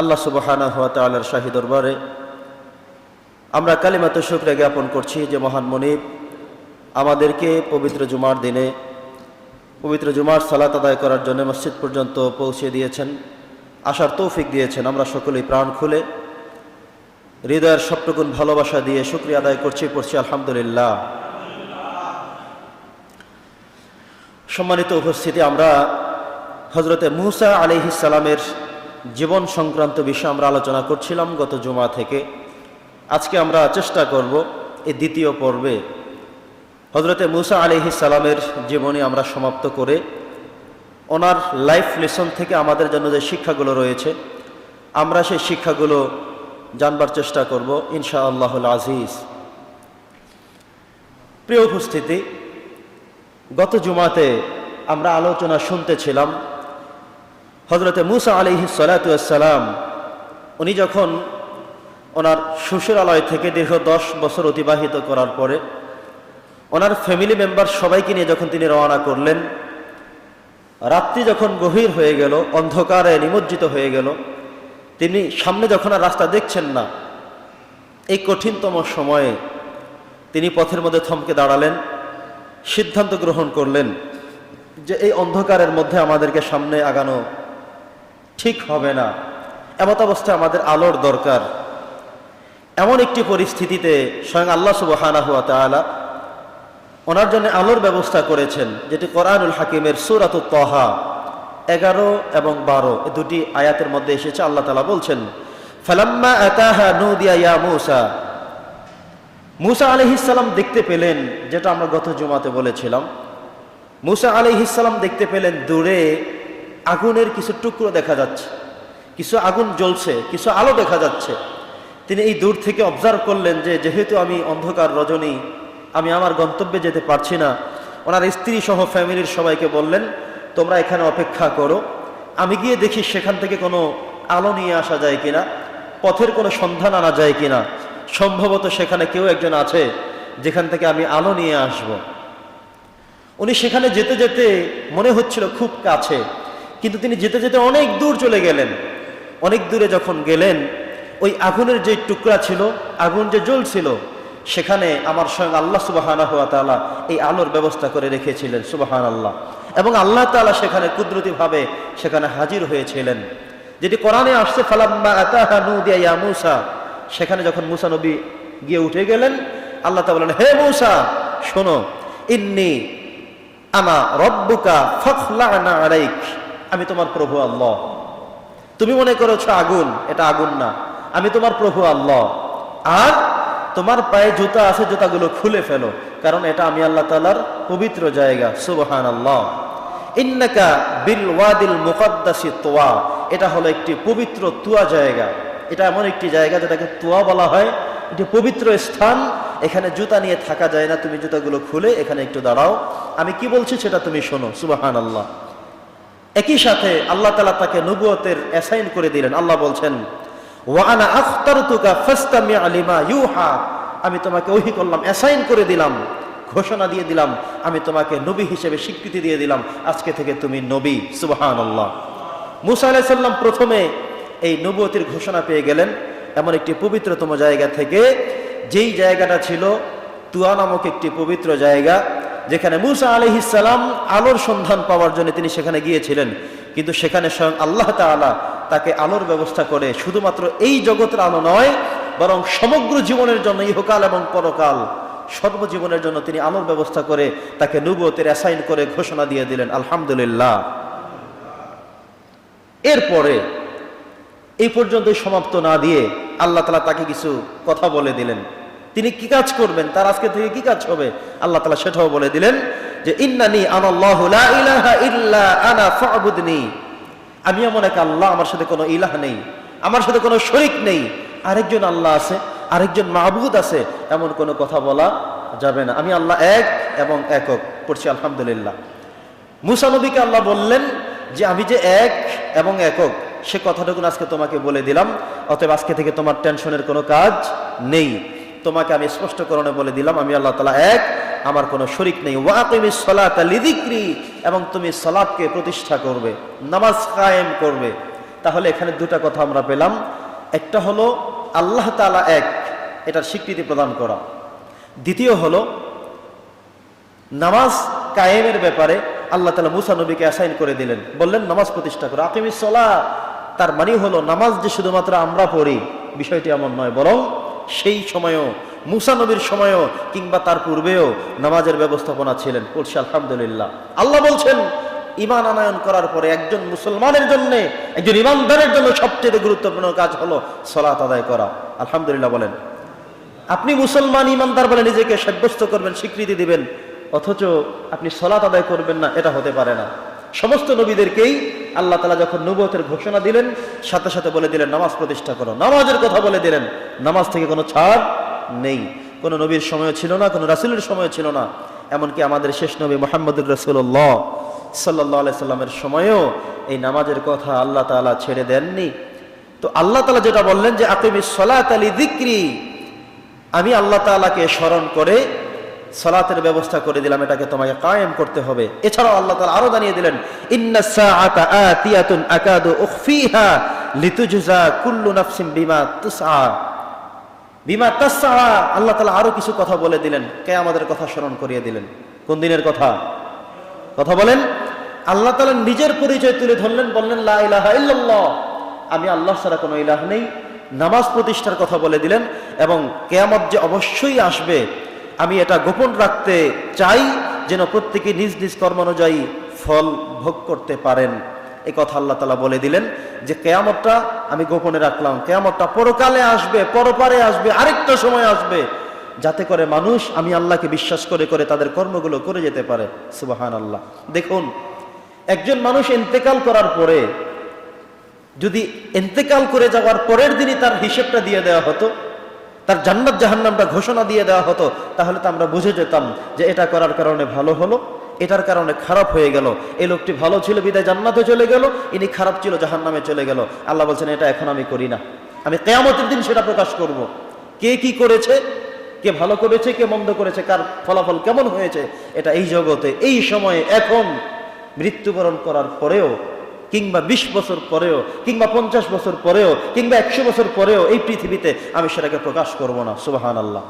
আল্লাহ সুবাহানা হাত আল্লাহর শাহী দরবারে আমরা কালিমাত শুক্রে জ্ঞাপন করছি যে মহান মনিব আমাদেরকে পবিত্র জুমার দিনে, পবিত্র জুমার সালাত আদায় করার জন্য মসজিদ পর্যন্ত পৌঁছে দিয়েছেন। আসার তৌফিক দিয়েছেন। আমরা সকলেই প্রাণ খুলে হৃদয়ের সবটুকুন ভালোবাসা দিয়ে শুক্রিয়া আদায় করছি, পড়ছি আলহামদুলিল্লাহ। সম্মানিত উপস্থিতি, আমরা হজরতে মুসা আলিহিসালামের জীবন সংক্রান্ত বিষয়ে আমরা আলোচনা করছিলাম গত জুমা থেকে। আজকে আমরা চেষ্টা করব এই দ্বিতীয় পর্বে। হজরতে মুসা আলিহিসালামের জীবনী আমরা সমাপ্ত করে ওনার লাইফ লেসন থেকে আমাদের জন্য যে শিক্ষাগুলো রয়েছে, আমরা সেই শিক্ষাগুলো জানবার চেষ্টা করব ইনশা আল্লাহুল আজিজ। প্রিয় উপস্থিতি, গত জুমাতে আমরা আলোচনা শুনতেছিলাম হজরতে মুসা আলিহি সালাতাম উনি যখন ওনার শ্বশুরালয় থেকে দীর্ঘ দশ বছর অতিবাহিত করার পরে ওনার ফ্যামিলি মেম্বার সবাইকে নিয়ে যখন তিনি রওনা করলেন, রাত্রি যখন গভীর হয়ে গেল, অন্ধকারে নিমজ্জিত হয়ে গেল, তিনি সামনে যখন আর রাস্তা দেখছেন না, এই কঠিনতম সময়ে তিনি পথের মধ্যে থমকে দাঁড়ালেন, সিদ্ধান্ত গ্রহণ করলেন যে এই অন্ধকারের মধ্যে আমাদেরকে সামনে আগানো ঠিক হবে না। এমত অবস্থায় আমাদের আলোর দরকার। এমন একটি পরিস্থিতিতে স্বয়ং আল্লাহ তালা ওনার জন্য আলোর ব্যবস্থা করেছেন, যেটি কোরআনুল হাকিমের সুরাত তহা, এগারো এবং বারো, এ দুটি আয়াতের মধ্যে এসেছে, আল্লাহ তালা বলছেন, ফালাম্মা আতাহা নুদিয়া ইয়া মুসা। মুসা আলহিসাল্লাম দেখতে পেলেন, যেটা আমরা গত জুমাতে বলেছিলাম। মুসা আলহিসাল্লাম দেখতে পেলেন দূরে আগুনের কিছু টুকরো দেখা যাচ্ছে, কিছু আগুন জ্বলছে, কিছু আলো দেখা যাচ্ছে তিনি এই দূর থেকে অবজার্ভ করলেন যে, যেহেতু আমি অন্ধকার রজনী, আমি আমার গন্তব্যে যেতে পারছি না, ওনার স্ত্রী সহ ফ্যামিলির সবাইকে বললেন, তোমরা এখানে অপেক্ষা করো, আমি গিয়ে দেখি সেখান থেকে কোনো আলো নিয়ে আসা যায় কিনা, পথের কোনো সন্ধান আনা যায় কিনা সম্ভবত সেখানে কেউ একজন আছে, যেখান থেকে আমি আলো নিয়ে আসব। উনি সেখানে যেতে যেতে মনে হচ্ছিল খুব কাছে কিন্তু তিনি যেতে যেতে অনেক দূর চলে গেলেন। অনেক দূরে যখন গেলেন, ওই আগুনের যে টুকরা ছিল, আগুন যে জ্বলছিল সেখানে আমার স্বয়ং আল্লাহ সুবাহানা হুয়া তালা এই আলোর ব্যবস্থা করে রেখেছিলেন সুবাহান আল্লাহ এবং আল্লাহ তালা সেখানে কুদরতিভাবে সেখানে হাজির হয়েছিলেন। যেটি কোরআনে আসছে, ফালাম্মা সেখানে যখন মুসা নবী গিয়ে উঠে গেলেন, আল্লাহ তা বলেন হে মুসা, শোনো, ইন্নি আনা রব্বুকা ফখলানা আলাইক। আমি তোমার প্রভু আল্লাহ। তুমি মনে করেছ আগুন, এটা আগুন না। আমি তোমার প্রভু আল্লাহ। আর তোমার পায়ে জুতা আছে, জুতাগুলো খুলে ফেলো, কারণ এটা আমি আল্লাহ তালার পবিত্র জায়গা সুবহান আল্লাহ ইন্নাকা বিল ওয়াদিল মুকদ্দাসি তোয়া, এটা হলো একটি পবিত্র তুয়া জায়গা। এটা এমন একটি জায়গা যেটাকে তুয়া বলা হয়। এটি পবিত্র স্থান, এখানে জুতা নিয়ে থাকা যায় না, তুমি জুতাগুলো খুলে এখানে একটু দাঁড়াও। আমি কি বলছি সেটা তুমি শোনো সুবাহান আল্লাহ একই সাথে আল্লাহ তালা তাকে নবুয়তের অ্যাসাইন করে দিলেন। আল্লাহ বলছেন ওয়ানা আখতারতুকা ফাস্তামি আলিমা ইউহা। আমি তোমাকে ওহি করলাম অ্যাসাইন করে দিলাম, ঘোষণা দিয়ে দিলাম, আমি তোমাকে নবী হিসেবে স্বীকৃতি দিয়ে দিলাম। আজকে থেকে তুমি নবী সুবাহান আল্লাহ মুসা আলাইসাল্লাম প্রথমে এই নবতির ঘোষণা পেয়ে গেলেন। এমন একটি পবিত্রতম জায়গা থেকে, যেই জায়গাটা ছিল তুয়া নামক একটি পবিত্র জায়গা যেখানে মুসা আলহিসাল্লাম আলোর সন্ধান পাওয়ার জন্য তিনি সেখানে গিয়েছিলেন। কিন্তু সেখানে স্বয়ং আল্লাহ তালা তাকে আলোর ব্যবস্থা করে শুধুমাত্র এই জগতের আলো নয়, বরং সমগ্র জীবনের জন্য ইহকাল এবং পরকাল সর্বজীবনের জন্য তিনি আলোর ব্যবস্থা করে তাকে নুবতের অ্যাসাইন করে ঘোষণা দিয়ে দিলেন, আলহামদুলিল্লাহ। এরপরে এই পর্যন্তই সমাপ্ত না দিয়ে আল্লাহ তালা তাকে কিছু কথা বলে দিলেন। তিনি কি কাজ করবেন? তার আজকে থেকে কি কাজ হবে? আল্লাহ তালা সেটাও বলে দিলেন যে, ইন্নানি আনাল্লাহু লা ইলাহা ইল্লা আনা ফাবুদনি। আমি এমন এক আল্লাহ, আমার সাথে কোনো ইলাহ নেই, আমার সাথে কোনো শরিক নেই। আরেকজন আল্লাহ আছে, আরেকজন মাহবুদ আছে, এমন কোনো কথা বলা যাবে না। আমি আল্লাহ এক এবং একক, পড়ছি আলহামদুলিল্লাহ। মুসা নবীকে আল্লাহ বললেন যে, আমি যে এক এবং একক, সে কথাটুকু আজকে তোমাকে বলে দিলাম, অতএব আজকে থেকে তোমার টেনশনের কোনো কাজ নেই। তোমাকে আমি স্পষ্টকরণে বলে দিলাম, আমি আল্লাহ তালা এক, আমার কোনো শরিক নেই। ওয়াকিমি সলাত লিদিক্রি এবং তুমি সলাদকে প্রতিষ্ঠা করবে, নামাজ কায়েম করবে। তাহলে এখানে দুটা কথা আমরা পেলাম। একটা হলো, আল্লাহ তালা এক, এটার স্বীকৃতি প্রদান করা। দ্বিতীয় হলো, নামাজ কায়েমের ব্যাপারে আল্লাহ তালা মুসা নবীকে অ্যাসাইন করে দিলেন। বললেন, নামাজ প্রতিষ্ঠা করো। আকিমি সলা তার মানে হলো, নামাজ যে শুধুমাত্র আমরা পড়ি, বিষয়টি এমন নয়, বরং সেই সময়ও, মুসা নবীর সময়ও, কিংবা তার পূর্বেও নামাজের ব্যবস্থাপনা ছিলেন। বলছি, আলহামদুলিল্লাহ। আল্লাহ বলছেন ইমান আনায়ন করার পরে একজন মুসলমানের জন্য, একজন ইমানদারের জন্য সবচেয়ে গুরুত্বপূর্ণ কাজ হলো সলাত আদায় করা। আলহামদুলিল্লাহ বলেন। আপনি মুসলমান, ইমানদার বলে নিজেকে সাব্যস্ত করবেন, স্বীকৃতি দিবেন, অথচ আপনি সলাত আদায় করবেন না, এটা হতে পারে না। সমস্ত নবীদেরকেই আল্লাহ তালা যখন নবতের ঘোষণা দিলেন, সাথে সাথে বলে দিলেন, নামাজ প্রতিষ্ঠা করো। নামাজের কথা বলে দিলেন। নামাজ থেকে কোনো ছাড় নেই। কোনো নবীর সময় ছিল না, কোনো রাসুলের সময় ছিল না। এমনকি আমাদের শেষ নবী মোহাম্মদুর রসুল্লাহ সাল্লাহ সাল্লামের সময়েও এই নামাজের কথা আল্লাহ তালা ছেড়ে দেননি। তো আল্লাহ তালা যেটা বললেন যে আকিমি সলাত আলী দিক্রি আমি আল্লাহ তাআলাকে স্মরণ করে সালাতের ব্যবস্থা করে দিলাম, এটাকে তোমাকে কায়েম করতে হবে। এছাড়াও আল্লাহ তাআলা আরও জানিয়ে দিলেন বিমা তাসআ, আল্লাহ তাআলা আরও কিছু কথা বলে দিলেন, কিয়ামতের কথা স্মরণ করিয়ে দিলেন। কোন দিনের কথা? কথা বলেন, আল্লাহ তাআলা নিজের পরিচয় তুলে ধরলেন, বললেন, লা ইলাহা ইল্লাল্লাহ। আমি আল্লাহ ছাড়া কোনো ইলাহ নেই। নামাজ প্রতিষ্ঠার কথা বলে দিলেন, এবং কেয়ামত যে অবশ্যই আসবে আমি এটা গোপন রাখতে চাই যেন প্রত্যেকে নিজ নিজ কর্ম অনুযায়ী ফল ভোগ করতে পারেন। এই কথা আল্লাহ তালা বলে দিলেন যে, কেয়ামতটা আমি গোপনে রাখলাম। কেয়ামতটা পরকালে আসবে, পরপারে আসবে, আরেকটা সময় আসবে। যাতে করে মানুষ, আমি আল্লাহকে বিশ্বাস করে করে তাদের কর্মগুলো করে যেতে পারে। সুবাহান আল্লাহ দেখুন, একজন মানুষ ইন্তেকাল করার পরে, যদি এন্তেকাল করে যাওয়ার পরের দিনই তার হিসেবটা দিয়ে দেওয়া হতো তার জান্নাত জাহান্নামটা ঘোষণা দিয়ে দেওয়া হতো, তাহলে তো আমরা বুঝে যেতাম যে এটা করার কারণে ভালো হলো, এটার কারণে খারাপ হয়ে গেল, এই লোকটি ভালো ছিল, বিদায় জান্নাতে চলে গেল, ইনি খারাপ ছিল, জাহান্নামে চলে গেল। আল্লাহ বলছেন, এটা এখন আমি করি না। আমি কেয়ামতের দিন সেটা প্রকাশ করব। কে কি করেছে? কে ভালো করেছে, কে মন্দ করেছে, কার ফলাফল কেমন হয়েছে, এটা এই জগতে, এই সময়ে, এখন মৃত্যুবরণ করার পরেও কিংবা বিশ বছর পরেও, কিংবা পঞ্চাশ বছর পরেও, কিংবা একশো বছর পরেও এই পৃথিবীতে আমি সেটাকে প্রকাশ করব না। সুবাহান আল্লাহ